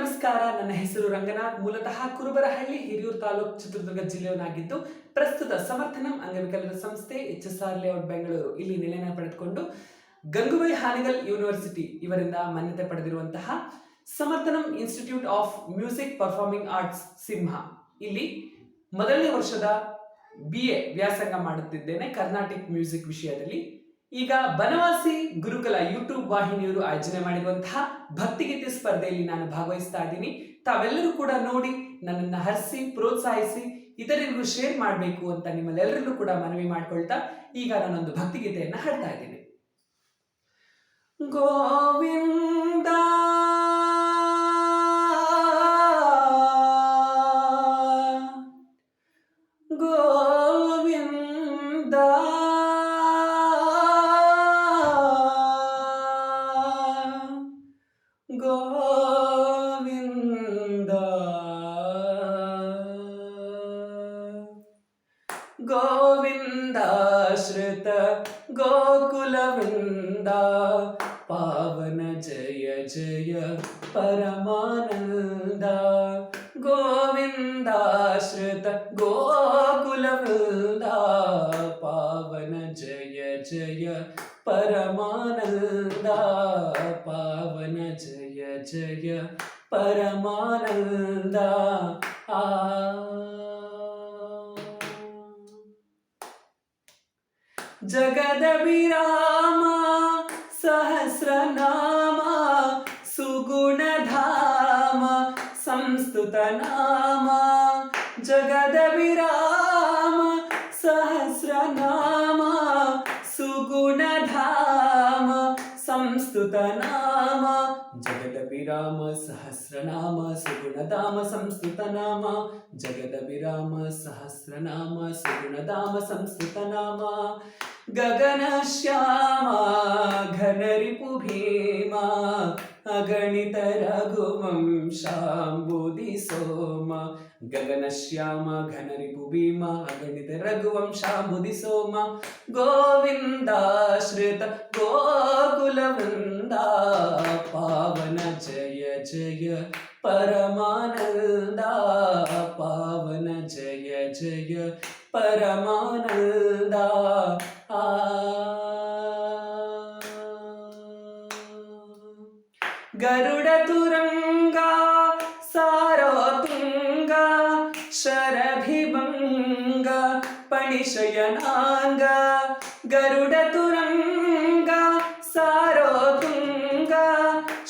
ನಮಸ್ಕಾರ. ನನ್ನ ಹೆಸರು ರಂಗನಾಥ್. ಮೂಲತಃ ಕುರುಬರಹಳ್ಳಿ, ಹಿರಿಯೂರು ತಾಲೂಕು ಚಿತ್ರದುರ್ಗ ಜಿಲ್ಲೆಯವನಾಗಿದ್ದು ಪ್ರಸ್ತುತ ಸಮರ್ಥನಂ ಅಂಗವಿಕಲರ ಸಂಸ್ಥೆ H S R layout Bengaluru. ಇಲ್ಲಿ ನೆಲೆಯನ್ನು ಪಡೆದುಕೊಂಡು ಗಂಗೂಬಾಯಿ ಹಾನಿಗಲ್ ಯೂನಿವರ್ಸಿಟಿ ಇವರಿಂದ ಮಾನ್ಯತೆ ಪಡೆದಿರುವಂತಹ Samarthanam institute of music performing arts, Simha. ಇಲ್ಲಿ ಮೊದಲನೇ ವರ್ಷದ ಬಿ ಎ ವ್ಯಾಸಂಗ ಮಾಡುತ್ತಿದ್ದೇನೆ ಕರ್ನಾಟಿಕ್ ಮ್ಯೂಸಿಕ್ ವಿಷಯದಲ್ಲಿ. ಈಗ ಬನವಾಸಿ ಗುರುಕುಲ ಯೂಟ್ಯೂಬ್ ವಾಹಿನಿಯವರು ಆಯೋಜನೆ ಮಾಡಿರುವಂತಹ ಭಕ್ತಿಗೀತೆ ಸ್ಪರ್ಧೆಯಲ್ಲಿ ನಾನು ಭಾಗವಹಿಸ್ತಾ ಇದ್ದೀನಿ. ತಾವೆಲ್ಲರೂ ಕೂಡ ನೋಡಿ, ನನ್ನನ್ನು ಹರಿಸಿ, ಪ್ರೋತ್ಸಾಹಿಸಿ, ಇತರರಿಗೂ ಶೇರ್ ಮಾಡಬೇಕು ಅಂತ ನಿಮ್ಮಲ್ಲೆಲ್ಲರಿಗೂ ಕೂಡ ಮನವಿ ಮಾಡ್ಕೊಳ್ತಾ ಈಗ ನಾನೊಂದು ಭಕ್ತಿಗೀತೆಯನ್ನು ಹಾಡ್ತಾ ಇದ್ದೀನಿ. ಗೋವಿಂದಾ ഗോവിന്ദ. ഗോവിന്ദാശ്രിത ഗോകുലവൃന്ദ. പാവന ജയ ജയ പരമാനന്ദ. ഗോവിന്ദാശ്രിത ഗോകുലവൃന്ദ. പാവന ജയ ജയ പരമാനന്ദ. പാ जय जय परमानंद आ जगदभिरामा सहस्रनामा सुगुणधाम संस्तुतनाम। जगदभिराम सहस्रनामा संस्तुत नाम జగదభిరామ సహస్రనామ సుగుణధామ సంస్కృతనామ జగదభిరామ సహస్రనామ సుగుణధామ సంస్కృతనామ గగన శ్యామ ఘనరిపు భీమ అగణిత రఘువంశాంబుధి సోమ గగన శ్యామ ఘనరిపు భీమ అగణిత రఘువంశాంబుధి సోమ గోవిందాశ్రిత గోకుల వృందా పావన జయ జయ పరమానంద పావన జయ జయ పరమానంద. గరుడ తురంగా సారోతుంగా శరభిభంగా పణిశయనాంగా గరుడ తురంగ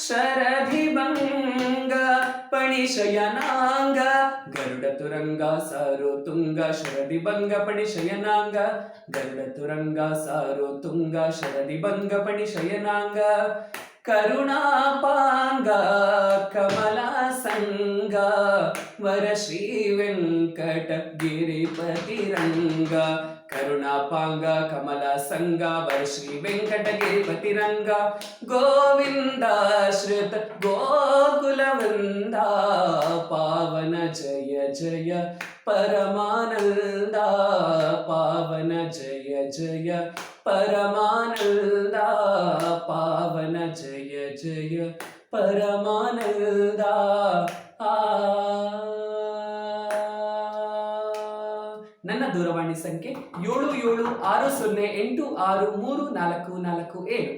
ಶರಭಿಭಂಗ ಪಣಿಶಯನಾಂಗ, ಗರುಡ ತುರಂಗ ಸಾರೋ ತುಂಗ ಶರದಿ ಭಂಗ ಪಣಿಶಯನಾಂಗ, ಗರುಡ ತುರಂಗ ಸಾರೋ ತುಂಗ ಶರದಿ ಭಂಗ ಪಣಿಶಯನಾಂಗ, ಕರುಣಾಪಾಂಗ ಕಮಲ ಸಂಗ ವರ ಶ್ರೀ ವೆಂಕಟ కరుణాపాంగ కమల సంగ వరశ్రీ వెంకటగిరి రంగ గోవింద శ్రుత గోకులవృంద పావన జయ జయ పరమానంద పావన జయ జయ పరమానంద పావన జయ జయ పరమానంద ఆ ನನ್ನ ದೂರವಾಣಿ ಸಂಖ್ಯೆ ಏಳು ಏಳು ಆರು ಸೊನ್ನೆ ಎಂಟು ಆರು ಮೂರು ನಾಲ್ಕು ನಾಲ್ಕು ಏಳು